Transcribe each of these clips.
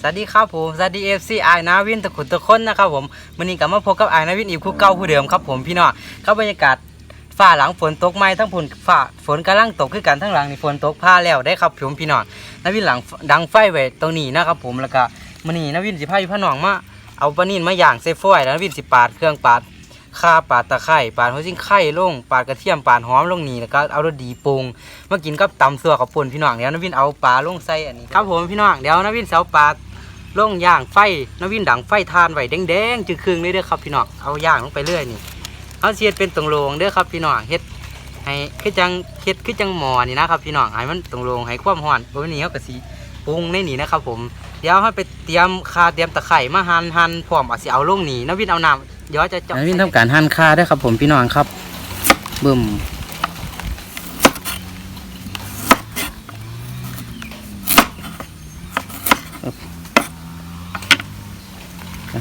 สวัสดีครับผมสวัสดีเอฟซีไอนาวินตะขุนตะค้นนะครับผมวันนี้กลับมาพบกับไอนาวินอีกคู่เก่าคู่เดิมครับผมพี่น้องครับบรรยากาศฝ้าหลังฝนตกไหมทั้งฝนฝ้าฝนกำลังตกคือกันทั้งหลังนี่ฝนตกผ้าแล้วได้ครับผมพี่น้องนาวินหลังดังไฟไว้ตรงนี้นะครับผมแล้วก็มื้อนี้นาวินสิพาพี่พี่น้องมาเอาปลานิ่นมาย่างใส่ฟอยแล้วนาวินสิปาดเครื่องปาดข่าปาดตะไคร้ปาดหัวซิ่งไข่ลงปาดกระเทียมปาดหอมลงนี่แล้วก็เอารสดีปรุงมากินกับตำซัวกับป่นพี่น้องเดี๋ยวนาวินเอาปลาลงใส่อันนี้ครับผมพี่น้องเดี๋ยวนาวินเอาปลา ล่องย่างไฟนวินดังไฟทานไหวแดงๆจึงคืงเลยเด้อครับพี่น้องเอาย่างลงไปเรื่อยนี่เอาเสียดเป็นตรงโลงเด้อครับพี่น้องเฮ็ดให้คือจังเฮ็ดคือจังหมอนี่นะครับพี่น้องให้มันตรงโลงให้ความร้อนบนนี้เขาก็สิปรุงในนี่นะครับ ผมเดี๋ยวให้ไปเตรียมคาเตรียมตะไคร่มาหั่นหั่นพร้อมเอาสิเอาลงนี่นวินเอาน้ำเดี๋ยวจะเจาะนวินทำการหั่นคาได้ครับ ผมพี่น้องครับบึ้ม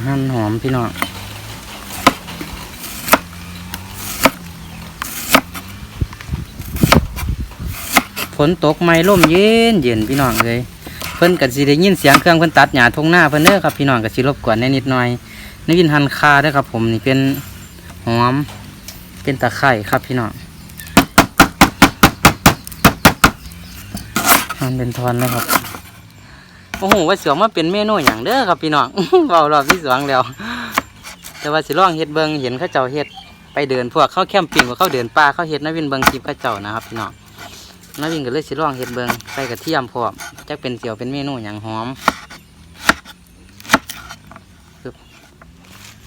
หั่นหอมพี่น้องฝนตกไม่ร่มเย็นเย็นพี่น้องเลยเพิ่นก็สิได้ยินเสียงเครื่องเพิ่นตัดหญ้าทงหน้าเพิ่นเด้อครับพี่น้องก็สิรบกวนแหน่นิดหน่อยนวินหั่นคาเด้อครับ ผมนี่เป็นหอม เป็นตะไคร่ครับพี่น้องหั่นเป็นทอนแล้วครับ โอ้โหว่าเสือมาเป็นเมนูอย่างเด้อครับพี่น้องเบารอบที่สองแล้ว แต่ว่าสิลองเฮ็ดเบิงเห็นเขาเจ้าเฮ็ดไปเดินพวกเข้าแคมปิ้งว่าเขาเดินป่าเขาเฮ็ดนาวินเบิงคลิปเขาเจ้านะครับพี่น้องนาวินก็เลยสิลองเฮ็ดเบิงใส่กระเทียมพร้อมจักเป็นเสียวเป็นเมนูอย่างหอม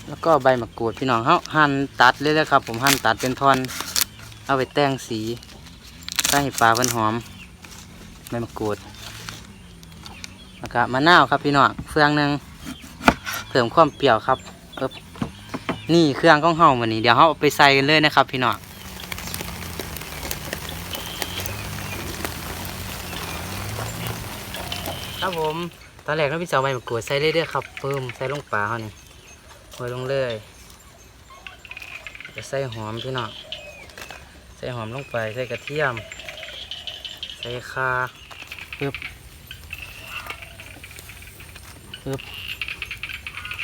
แล้วก็ใบมะกรูดพี่น้องเขาหั่นตัดเลยเลยครับ ผมหั่นตัดเป็นท่อน เอาไปแต่งสีใส่ปลาเพิ่นหอมใบมะกรูด แล้วก็มะนาวครับพี่น้องเฟืองหนึ่งเพิ่มความเปรี้ยวครับปึ๊บนี่เครื่องของเฮาวันนี้เดี๋ยวเฮาเอาไปใส่กันเลยนะครับ พี่น้องครับผมตอนแรกน้องพี่สาวใบมะกรูดใส่เลยเด้อครับเพิ่มใส่ลงปลาเฮานี่โรยลงเลยจะใส่หอมพี่น้องใส่หอมลงไปใส่กระเทียม ใส่ข่าปึ๊บ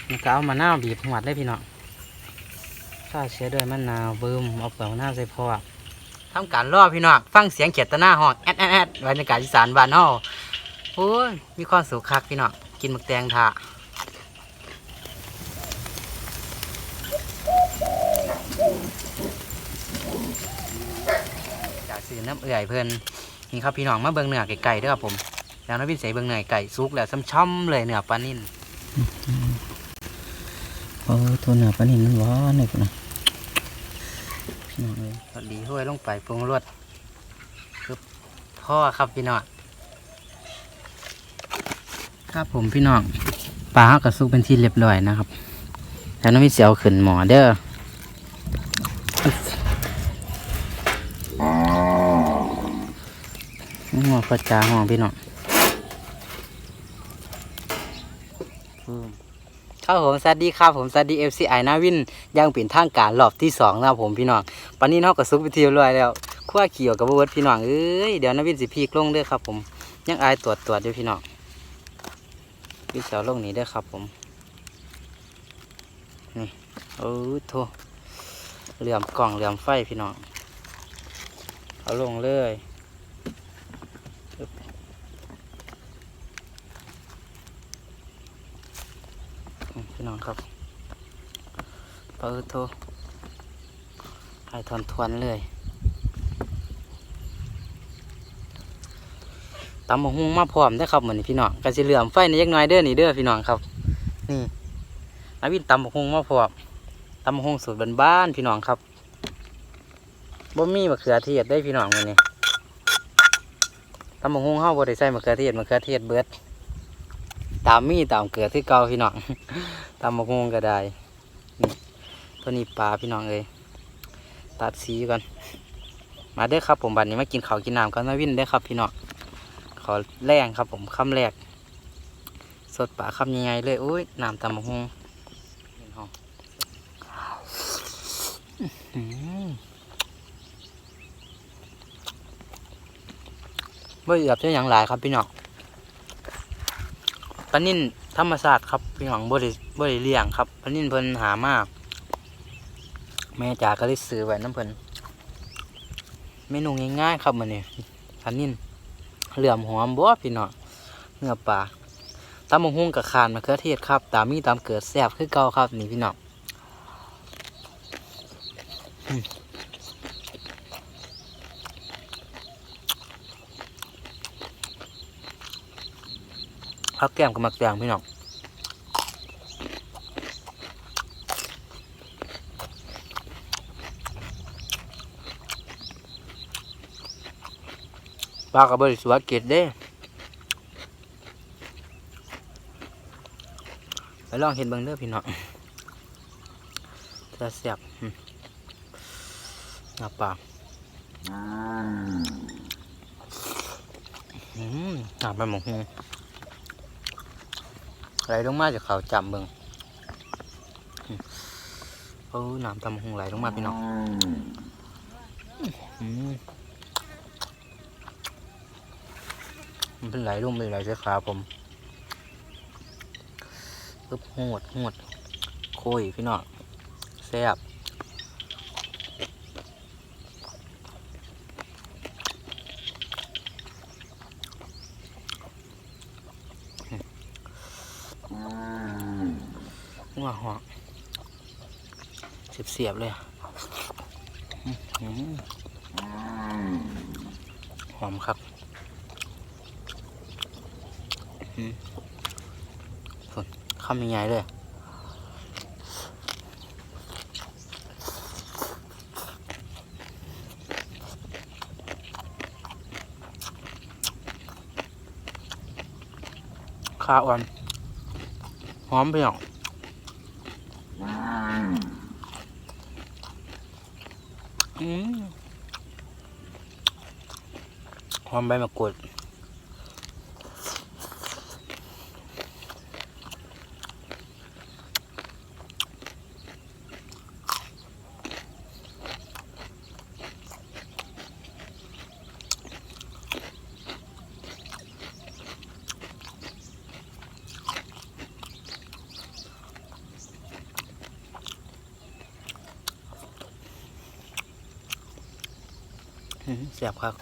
มันก็เอามะนาวบีบหัวดได้พี่น้องข้าเชื้อด้วยมะนาวเบิ่มเอาเปลือกมะนาวใส่พอทำการรอพี่น้องฟังเสียงเขียดตะหน้าห้องแอดแอดแอดบรรยากาศอีสานบ้านเฮาโอ้ยมีความสุขคักพี่น้องกินหมึกแตงทาจากสื่อน้ำเอื่อยเพิ่นนี่ครับพี่น้องมาเบิ่งเนื้อไก่ๆด้วยครับผม แล้วน้ำพินใส่เบิ่งเนื้อไก่สุกแล้วช่ำๆเลยเนื้อปลานิ่นโอ้ตัวเนื้อปลานิ่นมันหวานเลยนะพี่น้องเลยพอดีห้วยลงไปปรุงรสคือพ่อครับพี่น้องครับผมพี่น้องปลากับซุกเป็นที่เรียบร้อยนะครับ แล้วน้องมีเสียวขึ้นหมอเด้อหัวกระจาห้องพี่น้อง ครับผมสวัสดีครับผมสวัสดี FCI นาวินยังเป็นทางการรอบที่สองนะผมพี่น้องปานนี้นอกกับซุปไปเที่ยวรอยแล้วขั้วเขียวกับเวิร์ดพี่น้องเอ้ยเดี๋ยวนาวินสิพีกลงเด้อครับผมยังอายตรวจตรวจอยู่พี่น้องพี่เสาวลงนี้เด้อครับผมนี่โอ้โถเหลื่อมกล่องเหลื่อมไฟพี่น้องเอาลงเลยปึ๊บ อืม พี่น้องครับเปิดโทรให้ทอนทวนเลยตำมะฮุงมาพร้อมได้ครับเหมือนพี่น้องกระสิเหลือมไฟในยักน้อยเด้อนี่เด้อพี่น้องครับ นี่อาวินตำมะฮุงมาพร้อมตำมะฮุงสูตรบ้านๆพี่น้องครับบ่มีมะเขือเทศได้พี่น้องวันนี้ตำมะฮุงเฮาบ่ได้ใส่มะเขือเทศมะเขือเทศเบิด ตามมีตามเกิดที่เก่าพี่น้องตามมะฮุงก็ได้ตัวนี้ปลาพี่น้องเลยตัดสีก่อนมาเด้อครับผมบัดนี้มากินข้าวกินน้ำกันมาวิ่นเด้อครับ พี่น้องขอแรงครับ ผมคำแรก สดปลาคำยังไงเลยอุ้ยน้ำตามมะฮงเห็นหอมอื้อหือบ่เหยียบจะอย่างหลายครับพี่น้อง ปลานิ่นธรรมศาสตร์ครับพี่น้องบ่ได้บ่ได้เลี้ยงครับปลานิ่นเพิ่นหามาก แม่จ๋าก็เลยซื้อไว้น้ำเพิ่นเมนูง่ายๆครับมื้อนี้ปลานิ่นเหลื่อมหอมบ่พี่น้องเนื้อปลาตำบักหุ่งกับข่านมะเขือเทศครับ ตามมีตามเกิดแซ่บคือเก่าครับนี่พี่น้อง พักแก้มกับมักแตงพี่น้องปลากับบริสุทธิ์เกตเด้ไปลองเห็นเบิ่งเด้อพี่น้องจะแซ่บอืมหน้าปลาอืมหน้าปลาหมกฮู ไหลลงมาจากเขาจำเบิงอืมโอ้น้ำตำหงไหลลงมาพี่น้องมันเป็นไหลลงไปไหลใช่ขาผมปึ๊บหดหดโคยพี่น้องแซ่บว้าว เสียบเลยหอมครับฝนข้ามใหญ่เลยข้าวอ่อนหอมเปรี้ยว ความใบมะกรูด แซ่บครับ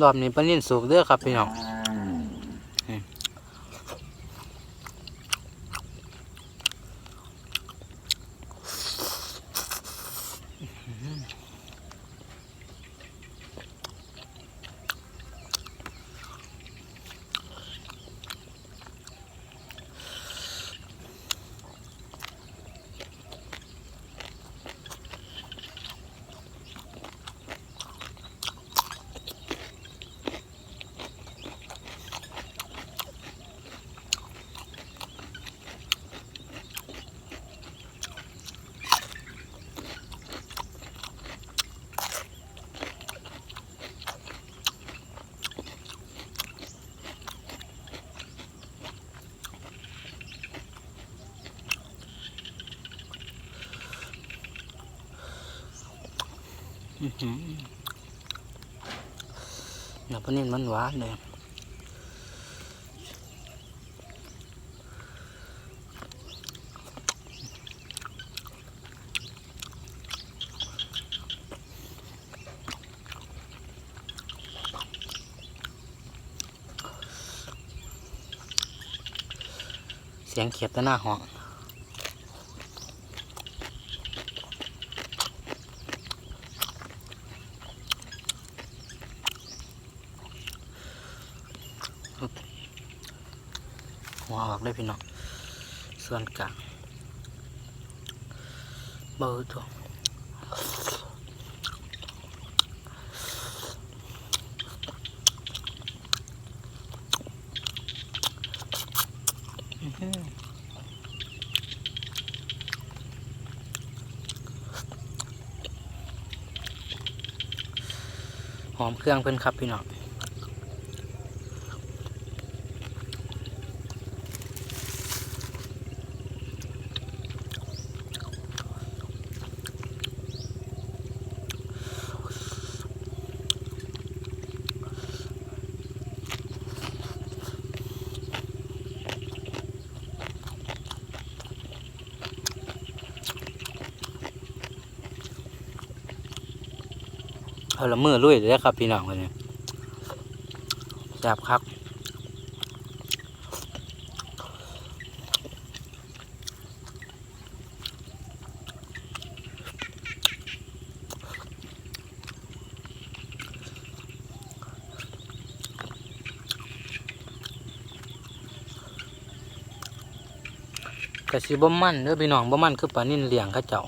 รอบนี้ปลานิ่นสุกเด้อครับพี่น้องอืมอื้อ หนื้านิ่นมันหวานเลยเสียงเขียดตะหน้าห้อง ออกเลยพี่น้องส่วนกลางเบอร์ตัวหอหอมเครื่องเพิ่นครับพี่น้อง เอาละมือลุยเลยครับพี่น้องคนนี้แซ่บครับกะสิบ่มันเด้อพี่น้องบ่มันคือปลานิ่นเลี้ยงเขาเจ้า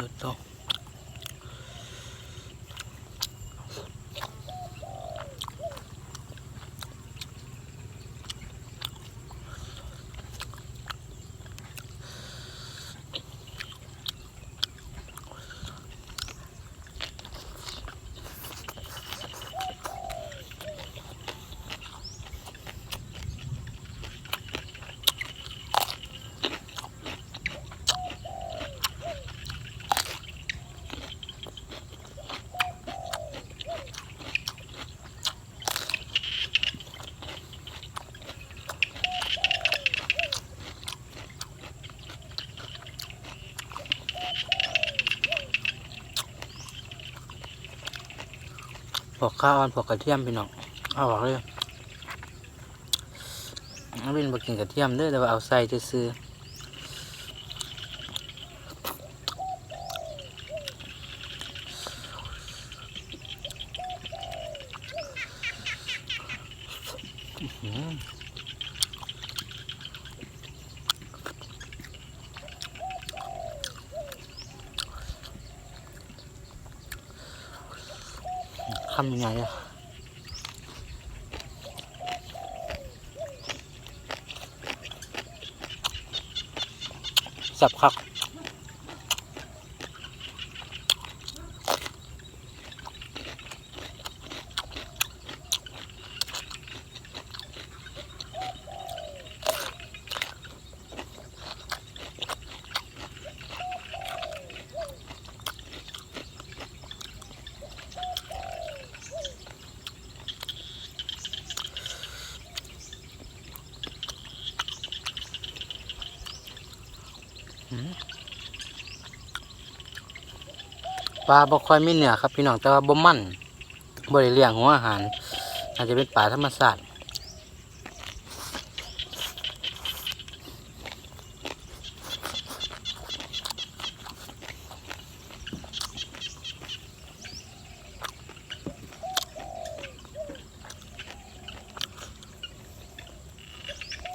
เปิดต่อ พอกข้าวอ่อนพอกกระเทียมพี่น้องเอาออกเลยน้ำเป็นมากินกระเทียมเด้อแต่ว่าเอาใส่ซื้อๆอื้อ ทำยังไงอะสับคัก ปลาบ่ค่อยมีเนื้อครับพี่น้องแต่ว่าบ่มันบ่ได้เลี้ยงหัวอาหารอาจจะเป็นปลาธรรมชาติ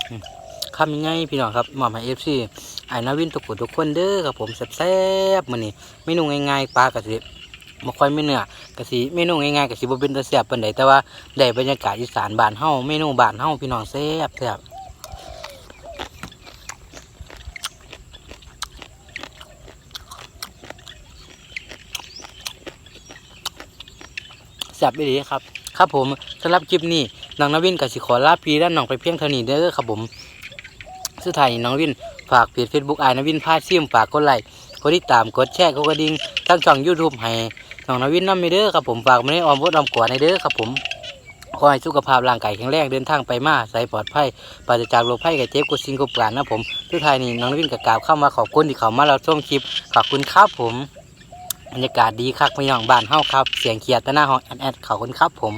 อืมคำยังไงพี่น้องครับหมอมให้เอฟซี ไอ้นาวินทุกคนทุกคนเด้อครับผมแซ่บๆมื้อนี้เมนูง่ายๆปลากระสิบ่ค่อยมีเนื้อกะสิเมนูง่ายๆกะสิบ่เป็นตาแซ่บปานใดแต่ว่าได้บรรยากาศอีสานบ้านเฮาเมนูบ้านเฮาพี่น้องแซ่บแซ่บแซ่บอีหลีครับ ครับผมสำหรับคลิปนี้น้องนวินกสิขอลาพี่และน้องไปเพียงเท่านี้เด้อครับผม สุดท้ายนี้น้องวินฝากเพจ Facebook อายนวินพาซิมฝากกดไลค์กดติดตามกดแชร์กดกระดิ่งทั้งช่อง YouTube ให้น้องนวินน้ำไม่เด้อครับผมฝากมาในออมวดออมกวาดในเด้อครับผมขอให้สุขภาพร่างกายแข็งแรงเดินทางไปมาใส่ปลอดภัยปราศจากโรคภัยไข้เจ็บกุสิ่งกุการนะผมทุกทายนี้น้องนวินกับกาบเข้ามาขอบคุณที่เขามาเราชมคลิปขอบคุณครับผมบรรยากาศดีคักพี่น้องบ้านเฮาครับ เสียงเขียดตะหน้าห้องแอดแอดขอบคุณครับผม